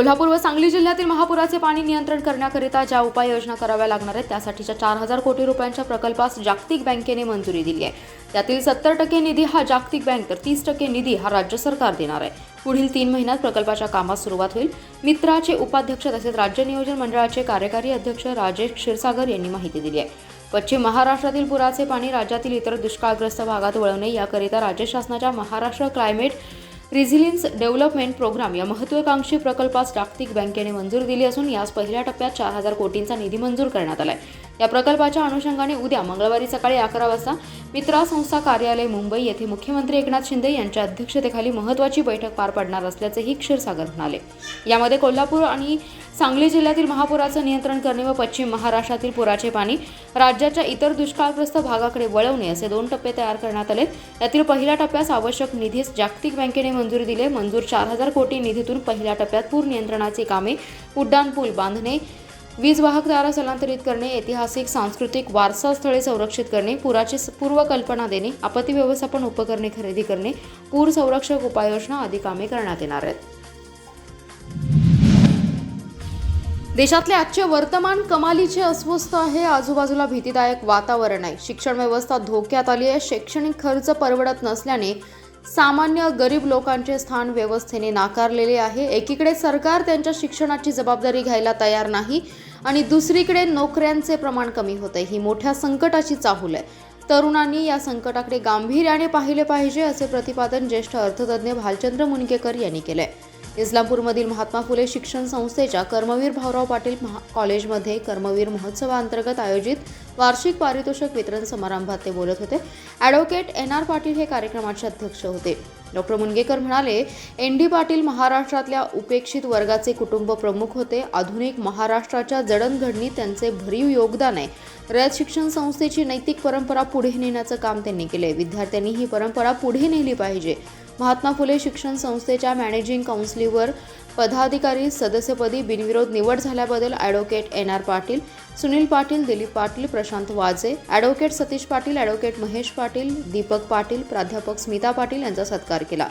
कोल्हापूर व सांगली जिल्ह्यातील महापुराचे पाणी नियंत्रण करण्याकरिता ज्या उपाययोजना कराव्या लागणार आहेत त्यासाठीच्या चार हजार कोटी रुपयांच्या प्रकल्पास जागतिक बँकेने मंजुरी दिली आहे. त्यातील सत्तर टक्के निधी हा जागतिक बँक तर तीस टक्के निधी हा राज्य सरकार देणार आहे. पुढील तीन महिन्यात प्रकल्पाच्या कामास सुरुवात होईल. मित्राचे उपाध्यक्ष तसेच राज्य नियोजन मंडळाचे कार्यकारी अध्यक्ष राजेश क्षीरसागर यांनी माहिती दिली आहे. पश्चिम महाराष्ट्रातील पुराचे पाणी राज्यातील इतर दुष्काळग्रस्त भागात वळवणे याकरिता राज्य शासनाच्या Maharashtra climate resilience development program या महत्वाकांक्षी प्रकल्पास जागतिक बँकेने मंजूर दिली असून यास पहिल्या टप्प्यात चार हजार कोटींचा निधी मंजूर करण्यात आलाय. या प्रकल्पाच्या अनुषंगाने उद्या मंगळवारी सकाळी अकरा वाजता मित्रा संस्था कार्यालय मुंबई येथे मुख्यमंत्री एकनाथ शिंदे यांच्या अध्यक्षतेखाली महत्वाची बैठक पार पडणार असल्याचेही क्षीरसागर म्हणाले. यामध्ये कोल्हापूर आणि सांगली जिल्ह्यातील महापुराचं नियंत्रण करणे व पश्चिम महाराष्ट्रातील पुराचे पाणी राज्याच्या इतर दुष्काळग्रस्त भागाकडे वळवणे असे दोन टप्पे तयार करण्यात आले यातील पहिल्या टप्प्यास आवश्यक निधीस जागतिक बँकेने मंजुरी दिली मंजूर चार हजार कोटी निधीतून पहिल्या टप्प्यात पूर नियंत्रणाची कामे उड्डाणपूल बांधणे वीज वाहक तारा स्थलांतरित करणे ऐतिहासिक सांस्कृतिक वारसा स्थळे संरक्षित करणे पुराची पूर्वकल्पना देणे आपत्ती व्यवस्थापन उपकरणे खरेदी करणे पूर संरक्षक उपाययोजना आदी कामे करण्यात येणार आहेत. देशातले आजचे वर्तमान कमालीचे अस्वस्थ आहे. आजूबाजूला भीतीदायक वातावरण आहे. शिक्षण व्यवस्था धोक्यात आली आहे. शैक्षणिक खर्च परवडत नसल्याने सामान्य गरीब लोकांचे स्थान व्यवस्थेने नाकारलेले आहे. एकीकडे सरकार त्यांच्या शिक्षणाची जबाबदारी घ्यायला तयार नाही आणि दुसरीकडे नोकऱ्यांचे प्रमाण कमी होते. ही मोठ्या संकटाची चाहूल आहे. तरुणांनी या संकटाकडे गांभीर्याने पाहिले पाहिजे असे प्रतिपादन ज्येष्ठ अर्थतज्ञ भालचंद्र मुनकेकर यांनी केले इस्लामपूरमधील महात्मा फुले शिक्षण संस्थेच्या कर्मवीर भाऊराव पाटील महा कॉलेजमध्ये कर्मवीर महोत्सवाअंतर्गत आयोजित वार्षिक पारितोषिक वितरण समारंभात ते बोलत होते. ॲडव्होकेट एन आर पाटील हे कार्यक्रमाचे अध्यक्ष होते. डॉक्टर मुनगेकर म्हणाले एन डी पाटील महाराष्ट्रातल्या उपेक्षित वर्गाचे कुटुंब प्रमुख होते. आधुनिक महाराष्ट्राच्या जडणघडणीत त्यांचे भरीव योगदान आहे. रयत शिक्षण संस्थेची नैतिक परंपरा पुढे नेण्याचं काम त्यांनी केले विद्यार्थ्यांनी ही परंपरा पुढे नेली पाहिजे. महात्मा फुले शिक्षण संस्थेच्या मॅनेजिंग काउन्सिलीवर पदाधिकारी सदस्यपदी बिनविरोध निवड झाल्याबद्दल advocate N R Patil Sunil Patil Dilip Patil Prashant Waje advocate Satish Patil advocate Mahesh Patil Deepak Patil प्राध्यापक स्मिता पाटील यांचा सत्कार केला.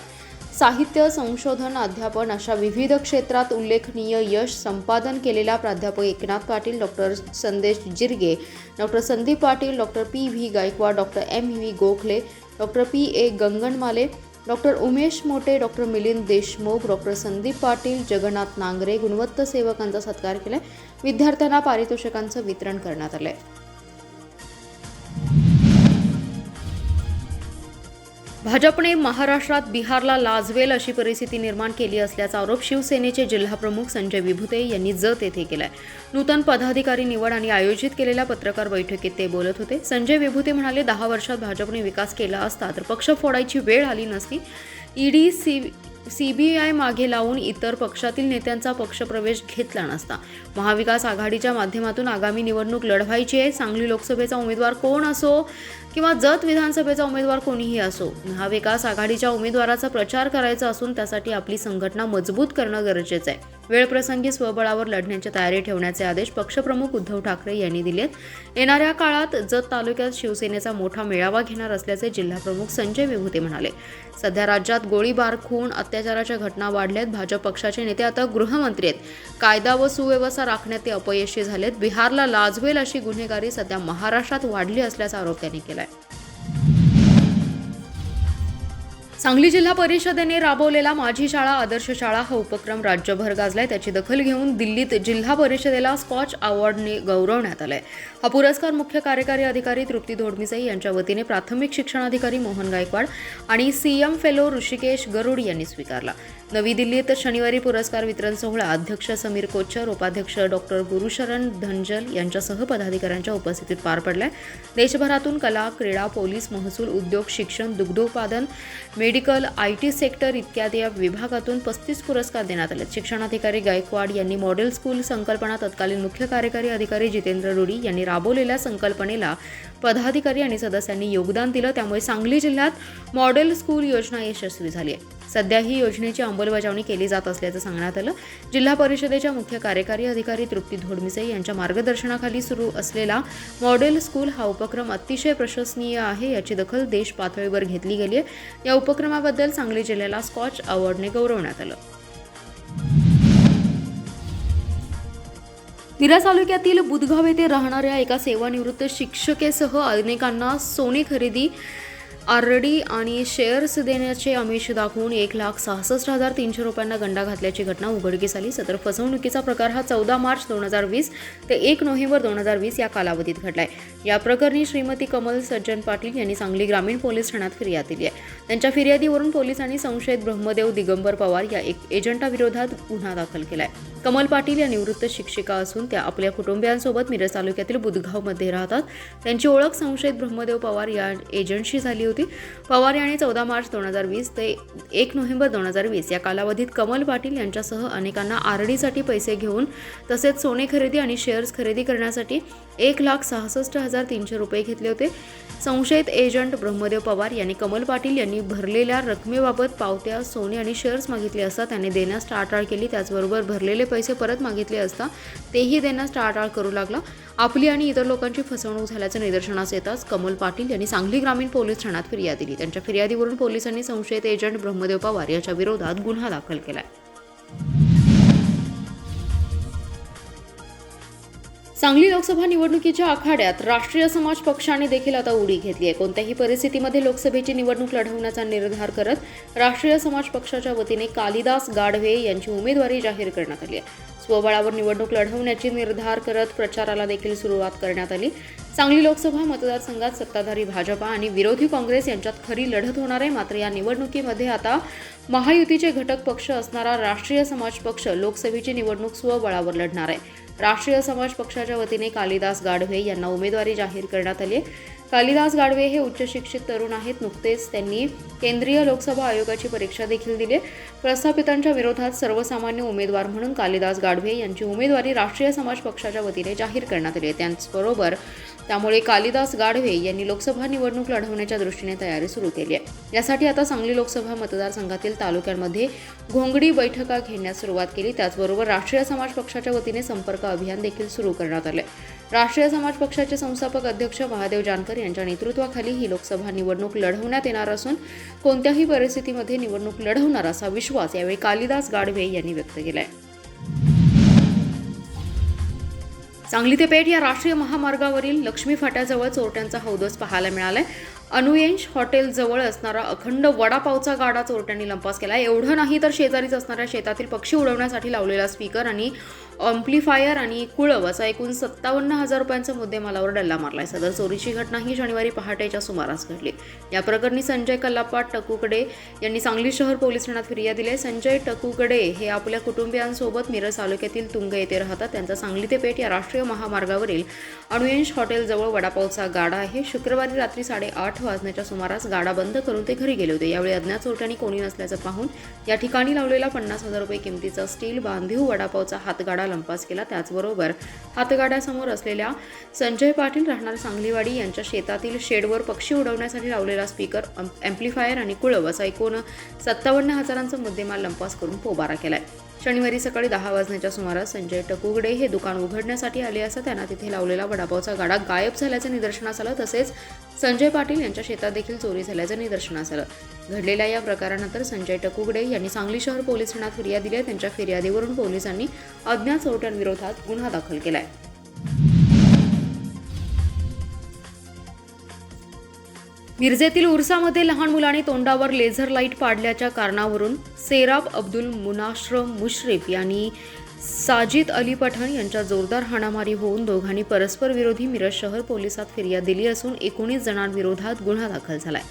साहित्य संशोधन अध्यापन अशा विविध क्षेत्रात उल्लेखनीय यश संपादन केलेला प्राध्यापक Eknath Patil doctor Sandesh Jirge doctor Sandeep Patil doctor P V Gaikwad doctor M V Gokhale doctor P A Ganganmale doctor Umesh Mote doctor Milind Deshmukh doctor Sandeep Patil Jagannath Nangare गुणवत्ता सेवकांचा सत्कार केला विद्यार्थ्यांना पारितोषिकांचं वितरण करण्यात आलंय. भाजपने महाराष्ट्रात बिहारला लाजवेल अशी परिस्थिती निर्माण केली असल्याचा आरोप शिवसेनेचे जिल्हाप्रमुख संजय विभुते यांनी जत येथे केलाय. नूतन पदाधिकारी निवड आणि आयोजित केलेल्या पत्रकार बैठकीत ते बोलत होते. संजय विभुते म्हणाले दहा वर्षात भाजपने विकास केला असता तर पक्ष फोडायची वेळ आली नसती. ईडी सी सीबीआय मागे लावून इतर पक्षातील नेत्यांचा पक्षप्रवेश घेतला नसता. महाविकास आघाडीच्या माध्यमातून आगामी निवडणूक लढवायची आहे. सांगली लोकसभेचा उमेदवार कोण असो किंवा जत विधानसभेचा उमेदवार कोणीही असो महाविकास आघाडीच्या उमेदवाराचा प्रचार करायचा असून त्यासाठी आपली संघटना मजबूत करणं गरजेचं आहे. वेळप्रसंगी स्वबळावर लढण्याची तयारी ठेवण्याचे आदेश पक्षप्रमुख उद्धव ठाकरे यांनी दिलेत. येणाऱ्या काळात जत तालुक्यात शिवसेनेचा मोठा मेळावा घेणार असल्याचे जिल्हाप्रमुख संजय विभूते म्हणाले. सध्या राज्यात गोळीबार खून अत्याचाराच्या घटना वाढल्यात. भाजप पक्षाचे नेते आता गृहमंत्री आहेत. कायदा व सुव्यवस्था राखण्यात ते अपयशी झालेत. बिहारला लाजवेल अशी गुन्हेगारी सध्या महाराष्ट्रात वाढली असल्याचा आरोप त्यांनी केलाय. सांगली जिल्हा परिषदेने राबवलेला माझी शाळा आदर्श शाळा हा उपक्रम राज्यभर गाजलाय. त्याची दखल घेऊन दिल्लीत जिल्हा परिषदेला स्कॉच अवॉर्डने गौरवण्यात आलाय. हा पुरस्कार मुख्य कार्यकारी अधिकारी तृप्ती धोडमिसाई यांच्या वतीने प्राथमिक शिक्षणाधिकारी मोहन गायकवाड आणि सीएम फेलो ऋषिकेश गरुड यांनी स्वीकारला. नवी दिल्लीत शनिवारी पुरस्कार वितरण सोहळा अध्यक्ष समीर कोच्चर उपाध्यक्ष डॉक्टर गुरुशरण धनजल यांच्यासह पदाधिकाऱ्यांच्या उपस्थितीत पार पडलाय. देशभरातून कला क्रीडा पोलीस महसूल उद्योग शिक्षण दुग्धोत्पादन मेडिकल आय टी सेक्टर इत्यादी या विभागातून पस्तीस पुरस्कार देण्यात आले शिक्षणाधिकारी गायकवाड यांनी मॉडेल स्कूल संकल्पना तत्कालीन मुख्य कार्यकारी अधिकारी जितेंद्र रुडी यांनी राबवलेल्या संकल्पनेला पदाधिकारी आणि सदस्यांनी योगदान दिलं. त्यामुळे सांगली जिल्ह्यात मॉडेल स्कूल योजना यशस्वी झाली आहे. सध्या ही योजनेची अंमलबजावणी केली जात असल्याचं सांगण्यात आलं. जिल्हा परिषदेच्या मुख्य कार्यकारी अधिकारी तृप्ती धोडमिसे यांच्या मार्गदर्शनाखाली सुरू असलेला मॉडेल स्कूल हा उपक्रम अतिशय प्रशंसनीय आहे याची दखल देश पातळीवर घेतली गेली आहे. या उपक्रमाबद्दल सांगली जिल्ह्याला स्कॉच अवॉर्डने गौरवण्यात आलं. मिरज तालुक्यातील बुधगाव येथे राहणाऱ्या एका सेवानिवृत्त शिक्षकेसह अनेकांना सोने खरेदी आरडी आणि शेअर्स देण्याचे आमिष दाखवून एक लाख सहासष्ट हजार तीनशे रुपयांना गंडा घातल्याची घटना उघडकीस आली. सदर फसवणुकीचा प्रकार हा चौदा मार्च दोन हजार वीस ते एक नोव्हेंबर दोन हजार वीस या कालावधीत घडलाय. या प्रकरणी श्रीमती कमल सज्जन पाटील यांनी सांगली ग्रामीण पोलीस ठाण्यात फिर्याद दिली आहे. त्यांच्या फिर्यादीवरून पोलिसांनी संशयित ब्रह्मदेव दिगंबर पवार या एक एजंटाविरोधात गुन्हा दाखल केला आहे कमल पाटील या निवृत्त शिक्षिका असून त्या आपल्या कुटुंबियांसोबत मिरज तालुक्यातील बुधगावमध्ये राहतात. त्यांची ओळख संशयित ब्रह्मदेव पवार या एजंटशी झाली होती. पवार यांनी चौदा मार्च दोन हजार वीस ते एक नोव्हेंबर दोन हजार वीस या कालावधीत कमल पाटील यांच्यासह अनेकांना आरडीसाठी पैसे घेऊन तसेच सोने खरेदी आणि शेअर्स खरेदी करण्यासाठी एक लाख सहासष्ट हजार तीनशे रुपये घेतले होते. संशयित एजंट ब्रह्मदेव पवार यांनी कमल पाटील यांनी भरलेल्या रकमेबाबत पावत्या सोने आणि शेअर्स मागितले असता त्यांनी देण्यास टाळाटाळ केली. त्याचबरोबर भरलेले पैसे परत मागितले असता तेही देण्यास टाळाटाळ करू लागला. आपली आणि इतर लोकांची फसवणूक झाल्याचं निदर्शनास येताच कमल पाटील यांनी सांगली ग्रामीण पोलीस ठाण्यात फिर्याद दिली. त्यांच्या फिर्यादीवरून पोलिसांनी संशयित एजंट ब्रह्मदेव पवार याच्या विरोधात गुन्हा दाखल केला आहे सांगली लोकसभा निवडणुकीच्या आखाड्यात राष्ट्रीय समाज पक्षाने देखील आता उडी घेतली आहे. कोणत्याही परिस्थितीमध्ये लोकसभेची निवडणूक लढवण्याचा निर्धार करत राष्ट्रीय समाज पक्षाच्या वतीने कालिदास गाढवे यांची उमेदवारी जाहीर करण्यात आली आहे. स्वबळावर निवडणूक लढवण्याची निर्धार करत प्रचाराला देखील सुरुवात करण्यात आली. सांगली लोकसभा मतदारसंघात सत्ताधारी भाजपा आणि विरोधी काँग्रेस यांच्यात खरी लढत होणार आहे. मात्र या निवडणुकीमध्ये आता महायुतीचे घटक पक्ष असणारा राष्ट्रीय समाज पक्ष लोकसभेची निवडणूक स्वबळावर लढणार आहे. राष्ट्रीय समाज पक्षाच्या वतीने कालिदास गाढवे यांना उमेदवारी जाहीर करण्यात आली आहे. कालिदास गाढवे हे उच्च शिक्षित तरुण आहेत. नुकतेच त्यांनी केंद्रीय लोकसभा आयोगाची परीक्षा देखील दिली प्रस्थापितांच्या विरोधात सर्वसामान्य उमेदवार म्हणून कालिदास गाढवे यांची उमेदवारी राष्ट्रीय समाज पक्षाच्या वतीने जाहीर करण्यात आली आहे. त्याचबरोबर त्यामुळे कालिदास गाढवे यांनी लोकसभा निवडणूक लढवण्याच्या दृष्टीने तयारी सुरू केली आहे. यासाठी आता सांगली लोकसभा मतदारसंघातील तालुक्यांमध्ये घोंगडी बैठका घेण्यास सुरुवात केली. त्याचबरोबर राष्ट्रीय समाज पक्षाच्या वतीने संपर्क अभियान देखील सुरू करण्यात आले राष्ट्रीय समाज पक्षाचे संस्थापक अध्यक्ष महादेव जानकर यांच्या नेतृत्वाखाली ही लोकसभा निवडणूक लढवण्यात येणार असून कोणत्याही परिस्थितीमध्ये निवडणूक लढवणार असा विश्वास यावेळी कालिदास गाढवे यांनी व्यक्त केला आहे सांगली ते पेठ या राष्ट्रीय महामार्गावरील लक्ष्मी फाट्याजवळ चोरट्यांचा हौदस पाहायला मिळालाय. अनुयंश हॉटेलजवळ असणारा अखंड वडापावचा गाडा चोरट्यांनी लंपास केला. एवढं नाही तर शेजारीच असणाऱ्या शेतातील पक्षी उडवण्यासाठी लावलेला स्पीकर आणि अम्प्लिफायर आणि कुळव असा एकूण सत्तावन्न हजार रुपयांचा मुद्देमालावर डल्ला मारलाय. सदर चोरीची घटना ही शनिवारी पहाटेच्या सुमारास घडली. या प्रकरणी संजय कल्लाप्पा टकुकडे यांनी सांगली शहर पोलीस ठाण्यात फिर्याद दिली संजय टकुकडे हे आपल्या कुटुंबियांसोबत मिरज तालुक्यातील तुंग येथे राहतात. त्यांचा सांगली ते पेठ या राष्ट्रीय महामार्गावरील अणुयंश हॉटेलजवळ वडापावचा गाडा आहे. शुक्रवारी रात्री साडेआठ वाजण्याच्या सुमारास गाडा बंद करून ते घरी गेले होते. यावेळी अज्ञात चोरट्यांनी कोणी नसल्याचं पाहून या ठिकाणी लावलेला पन्नास हजार रुपये किमतीचा स्टील बांधीव वडापावचा हातगाडा लंपास केला. त्याचबरोबर हातगाड्यासमोर असलेल्या संजय पाटील राहणार सांगलीवाडी यांच्या शेतातील शेडवर पक्षी उडवण्यासाठी लावलेला स्पीकर अँप्लिफायर आणि कुळव असा एकूण सत्तावन्न हजारांचा मुद्देमाल लंपास करून पोबारा केलाय. शनिवारी सकाळी दहा वाजण्याच्या सुमारास संजय टकुगडे हे दुकान उघडण्यासाठी आले असता त्यांना तिथे लावलेला वडापावचा गाडा गायब झाल्याचं निदर्शनास आलं तसेच संजय पाटील यांच्या शेतात देखील चोरी झाल्याचं निदर्शनास आलं. घडलेल्या या प्रकारानंतर संजय टकुगडे यांनी सांगली शहर पोलीस ठाण्यात फिर्याद दिली आहे. त्यांच्या फिर्यादीवरून पोलिसांनी अज्ञात चोरट्यांविरोधात गुन्हा दाखल केला आहे मिरजेतील उर्सामध्ये लहान मुलाने तोंडावर लेझर लाइट पाडल्याच्या कारणावरून सेराब अब्दुल मुनाश्रम मुश्रीफ यांनी साजिद अली पठाण यांच्या जोरदार हाणामारी होऊन दोघांनी परस्पर विरोधी मिरज शहर पोलिसात फिर्याद दिली असून एकोणीस जणांविरोधात गुन्हा दाखल झालाय.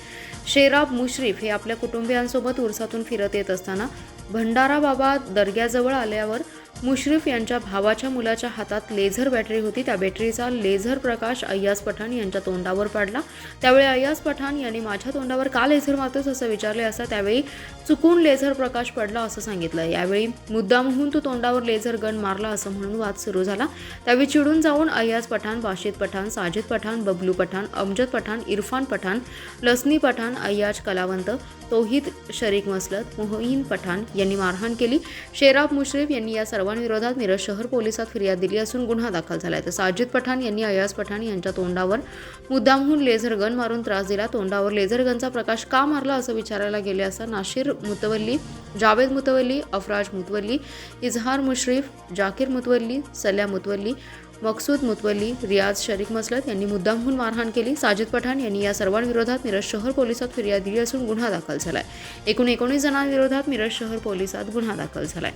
शेराब मुश्रीफ हे आपल्या कुटुंबियांसोबत उरसातून फिरत येत असताना भंडारा बाबा दर्ग्याजवळ आल्यावर मुश्रीफ यांच्या भावाच्या मुलाच्या हातात लेझर बॅटरी होती. त्या बॅटरीचा लेझर प्रकाश अय्याज पठाण यांच्या तोंडावर पडला. त्यावेळी अय्याज पठाण यांनी माझ्या तोंडावर का लेझर मारतोस? असं विचारले. असता त्यावेळी चुकून लेझर प्रकाश पडला असं सांगितलं. यावेळी मुद्दामहून तो तोंडावर लेझर गन मारला असं म्हणून वाद सुरू झाला. त्यावेळी चिडून जाऊन अय्याज पठाण वाशिद पठाण साजिद पठाण बबलू पठाण अमजद पठाण इरफान पठाण लसनी पठाण अय्याज कलावंत तोहिद शरीक मसलत मोहीन पठाण यांनी मारहाण केली. शेराब मुश्रीफ यांनी या सर्वांविरोधात मिरज शहर पोलिसात फिर्याद दिली असून गुन्हा दाखल झाला आहे तर साजिद पठाण यांनी अयाज पठाण यांच्या तोंडावर मुद्दामहून लेझर गन मारून त्रास दिला. तोंडावर लेझर गनचा प्रकाश का मारला असं विचारायला गेले असता नाशिर मुतवल्ली जावेद मुतवल्ली अफराज मुतवल्ली इजहार मुश्रीफ जाकीर मुतवल्ली सल्या मुतवल्ली मकसूद मुतवल्ली रियाज शरीफ मसलत यांनी मुद्दामहून मारहाण केली. साजिद पठाण यांनी या सर्वांविरोधात मिरज शहर पोलिसात फिर्याद दिली असून गुन्हा दाखल झालाय. एकूण एकोणीस जणांविरोधात मिरज शहर पोलिसात गुन्हा दाखल झालाय.